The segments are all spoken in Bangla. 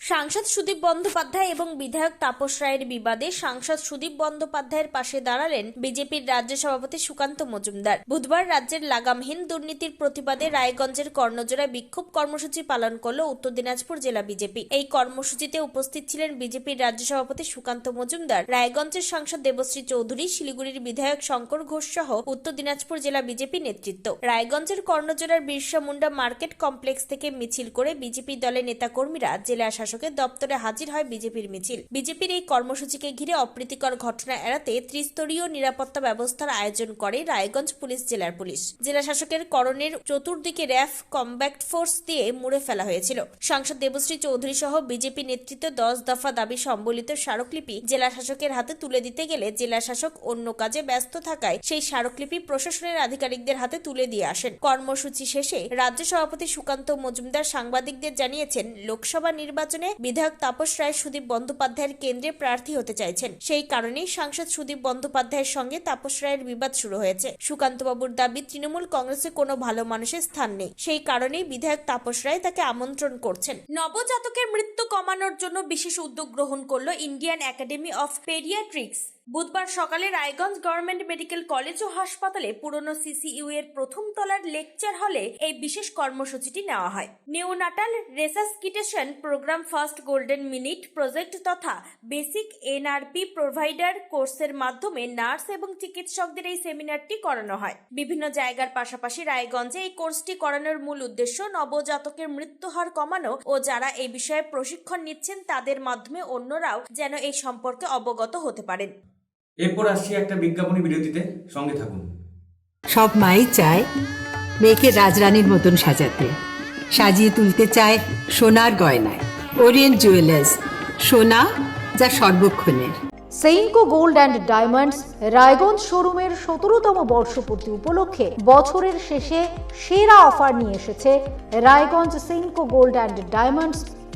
সাংসদ সুদীপ বন্দ্যোপাধ্যায় এবং বিধায়ক তাপস রায়ের বিবাদে সাংসদ সুদীপ বন্দ্যোপাধ্যায়ের পাশে দাঁড়ালেন বিজেপির রাজ্য সভাপতি সুকান্ত মজুমদার। বুধবার রাজ্যের লাগামহীন দুর্নীতির প্রতিবাদে রায়গঞ্জের কর্ণজোড়ায় বিক্ষোভ কর্মসূচি পালন করল উত্তর দিনাজপুর জেলা বিজেপি। এই কর্মসূচিতে উপস্থিত ছিলেন বিজেপির রাজ্য সভাপতি সুকান্ত মজুমদার, রায়গঞ্জের সাংসদ দেবশ্রী চৌধুরী, শিলিগুড়ির বিধায়ক শঙ্কর ঘোষ সহ উত্তর দিনাজপুর জেলা বিজেপি নেতৃত্ব। রায়গঞ্জের কর্ণজোড়ার বিরসা মুন্ডা মার্কেট কমপ্লেক্স থেকে মিছিল করে বিজেপি দলের নেতাকর্মীরা জেলা শাসকের দপ্তরে হাজির হয় বিজেপির মিছিল। বিজেপির এই কর্মসূচিকে ঘিরে অপ্রীতিকর ঘটনা এড়াতে ত্রিস্তরীয় নিরাপত্তা ব্যবস্থার আয়োজন করে রায়গঞ্জ পুলিশ জেলার পুলিশ। জেলা শাসকের করণের চতুর্দিকে র্যাফ কমব্যাক্ট ফোর্স দিয়ে মুড়ে ফেলা হয়েছিল। সাংসদ দেবশ্রী চৌধুরী সহ বিজেপি নেতৃত্ব দশ দফা দাবি সম্বলিত স্মারকলিপি জেলা শাসকের হাতে তুলে দিতে গেলে জেলা শাসক অন্য কাজে ব্যস্ত থাকায় সেই স্মারকলিপি প্রশাসনের আধিকারিকদের হাতে তুলে দিয়ে আসেন। কর্মসূচি শেষে রাজ্য সভাপতি সুকান্ত মজুমদার সাংবাদিকদের জানিয়েছেন, লোকসভা নির্বাচনে বিধায়ক তাপস রায় সুদীপ বন্দ্যোপাধ্যায়ের কেন্দ্রে প্রার্থী হতে চাইছেন। সেই কারণেই সাংসদ সুদীপ বন্দ্যোপাধ্যায়ের সঙ্গে তাপস রায়ের বিবাদ শুরু হয়েছে। সুকান্তবাবুর দাবি, তৃণমূল কংগ্রেসে কোনো ভালো মানুষের স্থান নেই। সেই কারণেই বিধায়ক তাপস রায় তাকে আমন্ত্রণ করছেন। নবজাতকের মৃত্যু কমানোর জন্য বিশেষ উদ্যোগ গ্রহণ করল ইন্ডিয়ান একাডেমি অফ পেডিয়াট্রিক্স বুধবার সকালে রায়গঞ্জ গভর্নমেন্ট মেডিকেল কলেজ ও হাসপাতালে পুরনো সিসিইউ এর প্রথম তলার লেকচার হলে এই বিশেষ কর্মসূচিটি নেওয়া হয়। Neonatal resuscitation programme first golden minute project তথা বেসিক এনআরপি প্রোভাইডার কোর্সের মাধ্যমে নার্স এবং চিকিৎসকদের এই সেমিনারটি করানো হয়। বিভিন্ন জায়গার পাশাপাশি রায়গঞ্জে এই কোর্সটি করানোর মূল উদ্দেশ্য নবজাতকের মৃত্যু হার কমানো ও যারা এই বিষয়ে প্রশিক্ষণ নিচ্ছেন তাদের মাধ্যমে অন্যরাও যেন এই সম্পর্কে অবগত হতে পারেন। এরপর আসছি একটা বিজ্ঞাপনী বিরতিতে সঙ্গে থাকুন। সব মাই চায় মেয়েকে রাজরানীর মতন সাজাতে। সাজিয়ে তুলতে চায় সোনার গয়নায়। ওরিয়েন্ট জুয়েলার্স সোনা যা সর্বক্ষণের। Senco Gold and Diamonds Raiganj শোরুমের সতেরোতম বর্ষপূর্তি উপলক্ষে বছরের শেষে সেরা অফার নিয়ে এসেছে Raiganj Senco Gold and Diamonds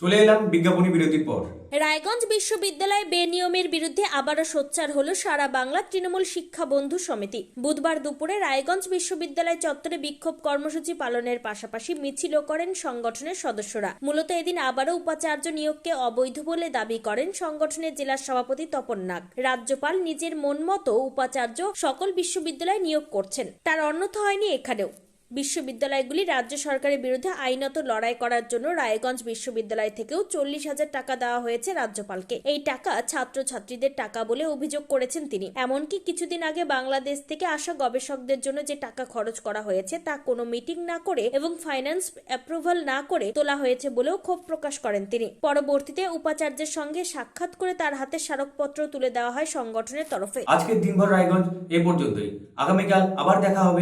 চলে এলাম বিজ্ঞাপনী বিরতির পর। রায়গঞ্জ বিশ্ববিদ্যালয়ে বেনিয়মের বিরুদ্ধে আবারও সোচ্চার হল সারা বাংলা তৃণমূল শিক্ষা বন্ধু সমিতি। বুধবার দুপুরে রায়গঞ্জ বিশ্ববিদ্যালয় চত্বরে বিক্ষোভ কর্মসূচি পালনের পাশাপাশি মিছিলও করেন সংগঠনের সদস্যরা। মূলত এদিন আবারও উপাচার্য নিয়োগকে অবৈধ বলে দাবি করেন সংগঠনের জেলা সভাপতি তপন নাগ। রাজ্যপাল নিজের মন মতো উপাচার্য সকল বিশ্ববিদ্যালয়ে নিয়োগ করছেন। তার অন্যথা হয়নি এখানেও। বিশ্ববিদ্যালয়গুলি রাজ্য সরকারের বিরুদ্ধে আইনত লড়াই করার জন্য রায়গঞ্জ বিশ্ববিদ্যালয় থেকেও চল্লিশ হাজার টাকা দেওয়া হয়েছে রাজ্যপালকে। এই টাকা ছাত্রছাত্রীদের টাকা বলে অভিযোগ করেছেন তিনি। এমনকি কিছুদিন আগে বাংলাদেশ থেকে আসা গবেষকদের জন্য যে টাকা খরচ করা হয়েছে তা কোনো মিটিং না করে এবং ফাইন্যান্স অ্যাপ্রুভাল না করে তোলা হয়েছে বলেও ক্ষোভ প্রকাশ করেন তিনি। পরবর্তীতে উপাচার্যের সঙ্গে সাক্ষাৎ করে তার হাতে স্মারকপত্র তুলে দেওয়া হয় সংগঠনের তরফে। আজকের দিনভর রায়গঞ্জ এ পর্যন্তই। আগামীকাল আবার দেখা হবে।